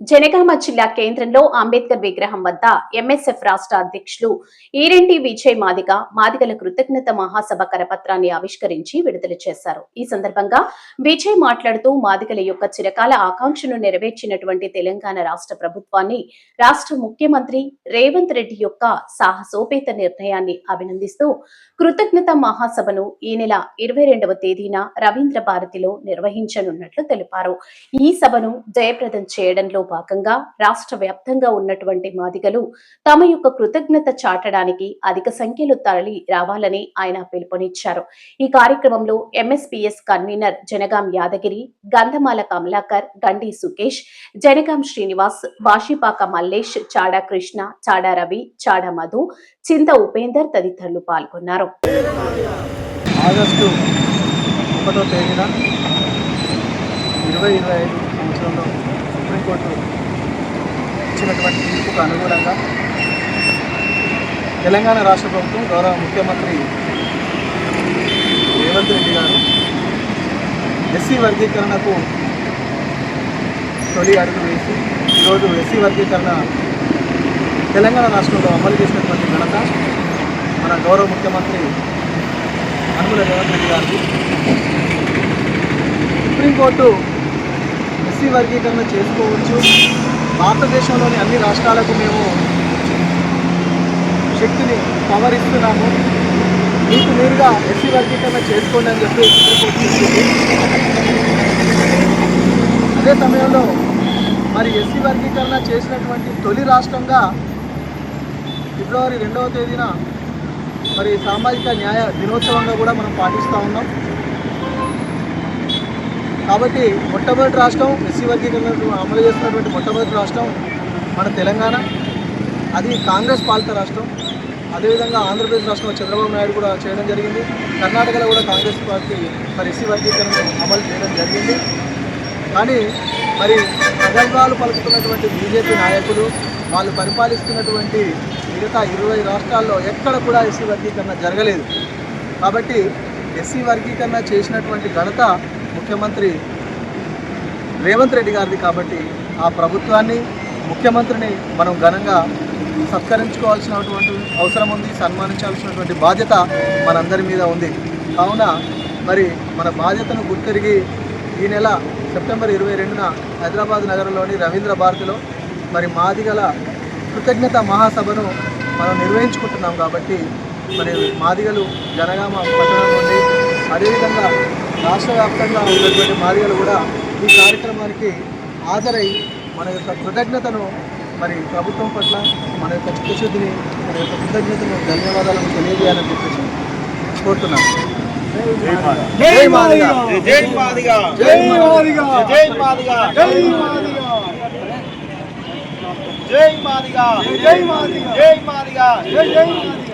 జనగామ జిల్లా కేంద్రంలో అంబేద్కర్ విగ్రహం వద్ద ఎంఎస్ఎఫ్ రాష్ట్ర అధ్యక్షులు ఈరెంటి విజయ్ మాదిగ మాదిగల కృతజ్ఞత మహాసభ కరపత్రాన్ని ఆవిష్కరించి విడుదల చేశారు. ఈ సందర్భంగా విజయ్ మాట్లాడుతూ మాదిగల యొక్క చిరకాల ఆకాంక్షను నెరవేర్చినటువంటి తెలంగాణ రాష్ట్ర ప్రభుత్వాన్ని రాష్ట్ర ముఖ్యమంత్రి రేవంత్ రెడ్డి యొక్క సాహసోపేత నిర్ణయాన్ని అభినందిస్తూ కృతజ్ఞత మహాసభను ఈ నెల ఇరవై రెండవ తేదీన రవీంద్ర భారతిలో నిర్వహించనున్నట్లు తెలిపారు. ఈ సభను జయప్రదం చేయడంలో భాగంగా రాష్ట్ర వ్యాప్తంగా ఉన్నటువంటి మాదిగలు తమ యొక్క కృతజ్ఞత చాటడానికి అధిక సంఖ్యలో తరలి రావాలని ఆయన పిలుపునిచ్చారు. ఈ కార్యక్రమంలో ఎంఎస్పీఎస్ కన్వీనర్ జనగాం యాదగిరి గంధమాల కమలాకర్ గండి సుకేష్ జనగాం శ్రీనివాస్ వాషిపాక మల్లేష్ చాడా కృష్ణ చాడా రవి చాడా మధు చింత ఉపేందర్ తదితరులు పాల్గొన్నారు. ఆగస్టు ఒకటో తేదీన ఇరవై ఇరవై ఐదు సంవత్సరంలో సుప్రీంకోర్టు ఇచ్చినటువంటి తీర్పుకు అనుగుణంగా తెలంగాణ రాష్ట్ర ప్రభుత్వం గౌరవ ముఖ్యమంత్రి రేవంత్ రెడ్డి గారు ఎస్సీ వర్గీకరణకు తొలి అడుగు వేసి ఈరోజు ఎస్సీ వర్గీకరణ తెలంగాణ రాష్ట్రంలో అమలు చేసినటువంటి ఘనత మన గౌరవ ముఖ్యమంత్రి అనుమల రేవంత్ రెడ్డి గారికి సుప్రీంకోర్టు ఎస్సీ వర్గీకరణ చేసుకోవచ్చు. భారతదేశంలోని అన్ని రాష్ట్రాలకు మేము శక్తిని పవర్ ఇస్తున్నాము. మీకు మీరుగా ఎస్సీ వర్గీకరణ చేసుకోండి అని చెప్పి అదే సమయంలో మరి ఎస్సీ వర్గీకరణ చేసినటువంటి తొలి రాష్ట్రంగా ఫిబ్రవరి రెండవ తేదీన మరి సామాజిక న్యాయ దినోత్సవంగా కూడా మనం పాటిస్తూ ఉన్నాం. కాబట్టి మొట్టమొదటి రాష్ట్రం ఎస్సీ వర్గీకరణ అమలు చేస్తున్నటువంటి మొట్టమొదటి రాష్ట్రం మన తెలంగాణ. అది కాంగ్రెస్ పాలిత రాష్ట్రం. అదేవిధంగా ఆంధ్రప్రదేశ్ రాష్ట్రంలో చంద్రబాబు నాయుడు కూడా చేయడం జరిగింది. కర్ణాటకలో కూడా కాంగ్రెస్ పార్టీ మరి ఎస్సీ వర్గీకరణ అమలు చేయడం జరిగింది. కానీ మరి ప్రగల్భాలు పలుకుతున్నటువంటి బీజేపీ నాయకులు వాళ్ళు పరిపాలిస్తున్నటువంటి మిగతా ఇరవై రాష్ట్రాల్లో ఎక్కడ కూడా ఎస్సీ వర్గీకరణ జరగలేదు. కాబట్టి ఎస్సీ వర్గీకరణ చేసినటువంటి ఘనత ముఖ్యమంత్రి రేవంత్ రెడ్డి గారిది కాబట్టి ఆ ప్రభుత్వాన్ని ముఖ్యమంత్రిని మనం ఘనంగా సత్కరించుకోవాల్సినటువంటి అవసరం ఉంది సన్మానించాల్సినటువంటి బాధ్యత మనందరి మీద ఉంది. కావున మరి మన బాధ్యతను గుర్తిరిగి ఈ నెల సెప్టెంబర్ ఇరవై రెండున హైదరాబాద్ నగరంలోని రవీంద్ర భారతిలో మరి మాదిగల కృతజ్ఞత మహాసభను మనం నిర్వహించుకుంటున్నాం కాబట్టి మరి మాదిగలు జనగామ పట్టణం నుండి రాష్ట్ర వ్యాప్తంగా ఉన్నటువంటి మాదిగలు కూడా ఈ కార్యక్రమానికి హాజరై మన యొక్క కృతజ్ఞతను మరి ప్రభుత్వం పట్ల మన యొక్క చిత్తశుద్ధిని మన యొక్క కృతజ్ఞతను ధన్యవాదాలను తెలియజేయాలని చెప్పేసి కోరుతున్నాం జై మాదిగ జై మాదిగా జై మాదిగ జై మాదిగా జై మాదిగ జై మాదిగా జై మాదిగ జై మాదిగా జై జై మాదిగ